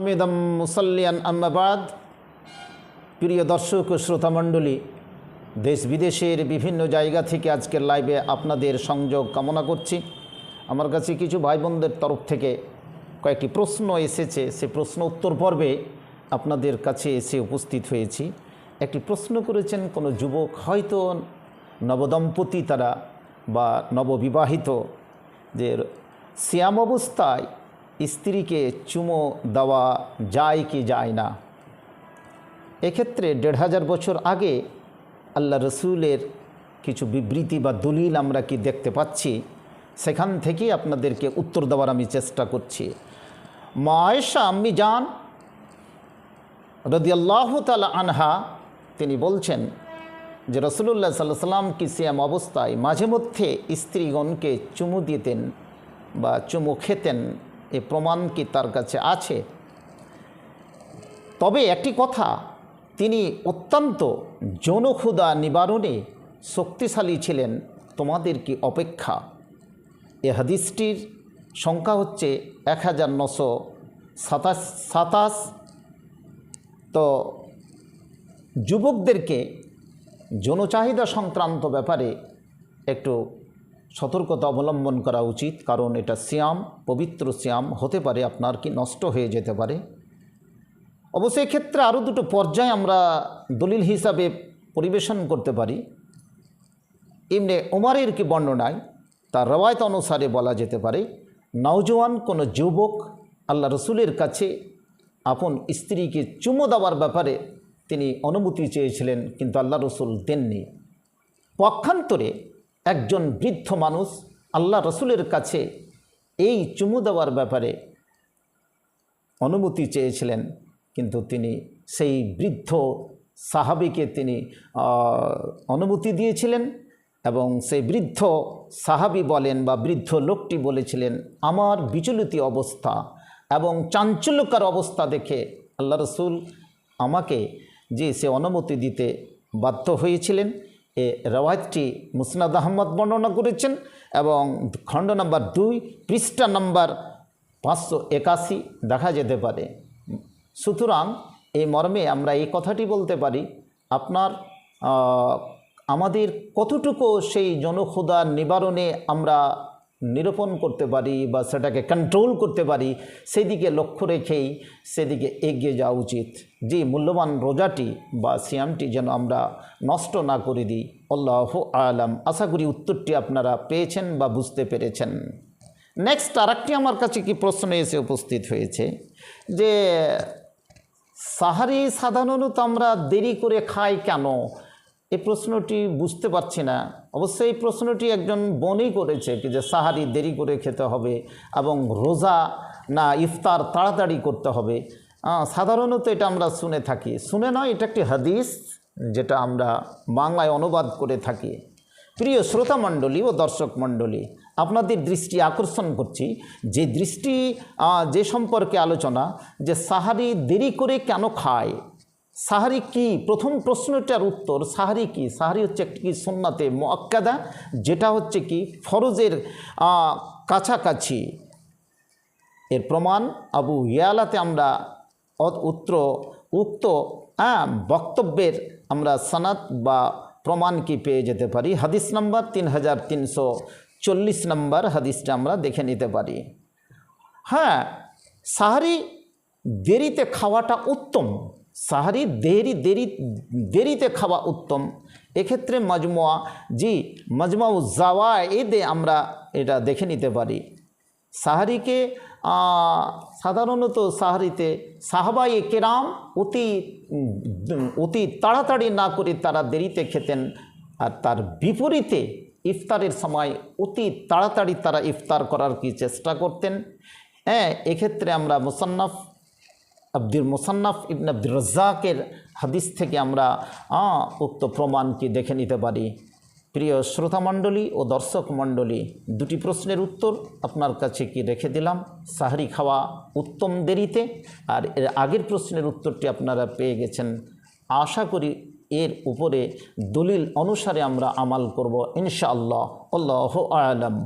আমিদাম মুসাল্লিয়ান আম্মাবাদ প্রিয় দর্শক ও শ্রোতামণ্ডলী দেশ বিদেশের বিভিন্ন জায়গা থেকে আজকের লাইভে আপনাদের সংযোগ কামনা করছি। আমার কাছে কিছু ভাই বোনদের তরফ থেকে কয়েকটি প্রশ্ন এসেছে। সে প্রশ্ন উত্তর পর্বে আপনাদের কাছে এসে উপস্থিত হয়েছি। একটি প্রশ্ন করেছেন, কোনো যুবক হয়তো নবদম্পতি তারা বা নববিবাহিত যে শ্যাম অবস্থায় স্ত্রীকে চুমো দেওয়া যায় কি যায় না? এক্ষেত্রে দেড় হাজার বছর আগে আল্লাহ রসুলের কিছু বিবৃতি বা দলিল আমরা কি দেখতে পাচ্ছি? সেখান থেকেই আপনাদেরকে উত্তর দেওয়ার আমি চেষ্টা করছি। মায়েশা আম্মি যান রদিয়াল্লাহ তালা আনহা, তিনি বলছেন যে রসুল্লাহ সাল্লাহ সাল্লাম কি সিয়াম অবস্থায় মাঝে মধ্যে স্ত্রীগণকে চুমু দিতেন বা চুমু খেতেন? এ প্রমাণ কি তার কাছে আছে? তবে একটি কথা, তিনি অত্যন্ত যৌনক্ষুদা নিবারণে শক্তিশালী ছিলেন, তোমাদের কি অপেক্ষা? এ হাদিসটির সংখ্যা হচ্ছে এক হাজার নশো সাতাশ সাতাশ। তো যুবকদেরকে যৌনচাহিদা সংক্রান্ত ব্যাপারে একটু সতর্কতা অবলম্বন করা উচিত, কারণ এটা শ্যাম পবিত্র শ্যাম হতে পারে আপনার কি নষ্ট হয়ে যেতে পারে। অবশ্যই ক্ষেত্রে আরও দুটো পর্যায়ে আমরা দলিল হিসাবে পরিবেশন করতে পারি। এমনি ওমারের কি বর্ণনায়, তার রবায়ত অনুসারে বলা যেতে পারে, নওজোয়ান কোনো যুবক আল্লাহ রসুলের কাছে আপন স্ত্রীকে চুমো দেওয়ার ব্যাপারে তিনি অনুমতি চেয়েছিলেন, কিন্তু আল্লাহ রসুল দেননি। পক্ষান্তরে একজন বৃদ্ধ মানুষ আল্লাহ রসুলের কাছে এই চুমু দেওয়ার ব্যাপারে অনুমতি চেয়েছিলেন, কিন্তু তিনি সেই বৃদ্ধ সাহাবিকে তিনি অনুমতি দিয়েছিলেন এবং সেই বৃদ্ধ সাহাবি বলেন বা বৃদ্ধ লোকটি বলেছিলেন, আমার বিচলিত অবস্থা এবং চাঞ্চল্যকার অবস্থা দেখে আল্লাহ রসুল আমাকে যে সে অনুমতি দিতে বাধ্য হয়েছিলেন এ রওয়ায়তটি মুসনাদ আহমদ বর্ণনা করেছেন এবং খণ্ড নম্বর দুই, পৃষ্ঠা নম্বর পাঁচশো একাশি দেখা যেতে পারে। সুতরাং এই মর্মে আমরা এই কথাটি বলতে পারি, আপনার আমাদের কতটুকু সেই জনক্ষুদার নিবারণে আমরা নিরূপণ করতে পারি বা সেটাকে কন্ট্রোল করতে পারি, সেদিকে লক্ষ্য রেখেই সেদিকে এগিয়ে যাওয়া উচিত। যে মূল্যবান রোজাটি বা সিয়ামটি যেন আমরা নষ্ট না করে দিই, আল্লাহ আলাম। আশা করি উত্তরটি আপনারা পেয়েছেন বা বুঝতে পেরেছেন। নেক্সট আরেকটি আমার কাছে কি প্রশ্ন এসে উপস্থিত হয়েছে, যে সাহারি সাধারণত আমরা দেরি করে খাই কেন? এই প্রশ্নটি বুঝতে পারছি না। অবশ্যই এই প্রশ্নটি একজন বনই করেছে কি যে সাহারি দেরি করে খেতে হবে এবং রোজা না ইফতার তাড়াতাড়ি করতে হবে। সাধারণত এটা আমরা শুনে থাকি। শুনে নয়, এটা একটি হাদিস যেটা আমরা বাংলায় অনুবাদ করে থাকি। প্রিয় শ্রোতা মণ্ডলী ও দর্শক মণ্ডলী, আপনাদের দৃষ্টি আকর্ষণ করছি যে দৃষ্টি যে সম্পর্কে আলোচনা যে সাহারি দেরি করে কেন খায় সাহারি কি? প্রথম প্রশ্নটার উত্তর, সাহারি কি? সাহারি হচ্ছে একটি কি? সন্নাতে মোয়াক্কাদা যেটা হচ্ছে কি? ফরজের কাছাকাছি। এর প্রমাণ, আবু ইয়ালাতে আমরা উত্তর, উক্ত বক্তব্যের আমরা সনাত বা প্রমাণ কি পেয়ে যেতে পারি? হাদিস নাম্বার তিন হাজার তিনশো চল্লিশ নম্বর হাদিসটা আমরা দেখে নিতে পারি। হ্যাঁ সাহারি দেরিতে খাওয়াটা উত্তম। সাহারি দেরি দেরি, দেরিতে খাওয়া উত্তম। এক্ষেত্রে মজমুয়া, জি, মজমুয়া জাওয়া এদে আমরা এটা দেখে নিতে পারি। সাহারিকে সাধারণত সাহারিতে সাহাবাই কেরাম অতি অতি তাড়াতাড়ি না করে তারা দেরিতে খেতেন আর তার বিপরীতে ইফতারের সময় অতি তাড়াতাড়ি তারা ইফতার করার কি চেষ্টা করতেন। হ্যাঁ এক্ষেত্রে আমরা মুসান্নাফ আব্দুল মুসান্নাফ ইবন আব্দুল রাজ্জাকের হাদিস থেকে আমরা উক্ত প্রমাণকে দেখে নিতে পারি। প্রিয় শ্রোতামণ্ডলী ও দর্শক মণ্ডলী দুটি প্রশ্নের উত্তর আপনার কাছে কি রেখে দিলাম? সাহারি খাওয়া উত্তম দেরিতে। আর এর আগের প্রশ্নের উত্তরটি আপনারা পেয়ে গেছেন। আশা করি এর উপরে দলিল অনুসারে আমরা আমাল করব, ইনশাআল্লাহ। আল্লাহ আলম।